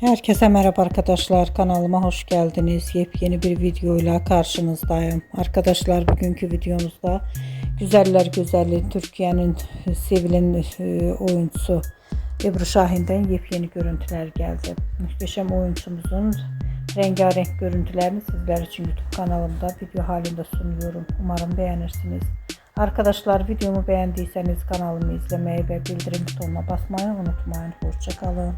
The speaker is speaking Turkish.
Herkese merhaba arkadaşlar kanalıma hoş geldiniz. Yepyeni bir videoyla karşınızdayım. Arkadaşlar bugünkü videomuzda Güzeller Güzeli Türkiye'nin sevilen oyuncusu Ebru Şahin'den yepyeni görüntüler geldi. Muhteşem oyuncumuzun rengarenk görüntülerini sizler için YouTube kanalımda video halinde sunuyorum. Umarım beğenirsiniz. Arkadaşlar videomu beğendiyseniz kanalımı izlemeyi ve bildirim butonuna basmayı unutmayın. Hoşçakalın.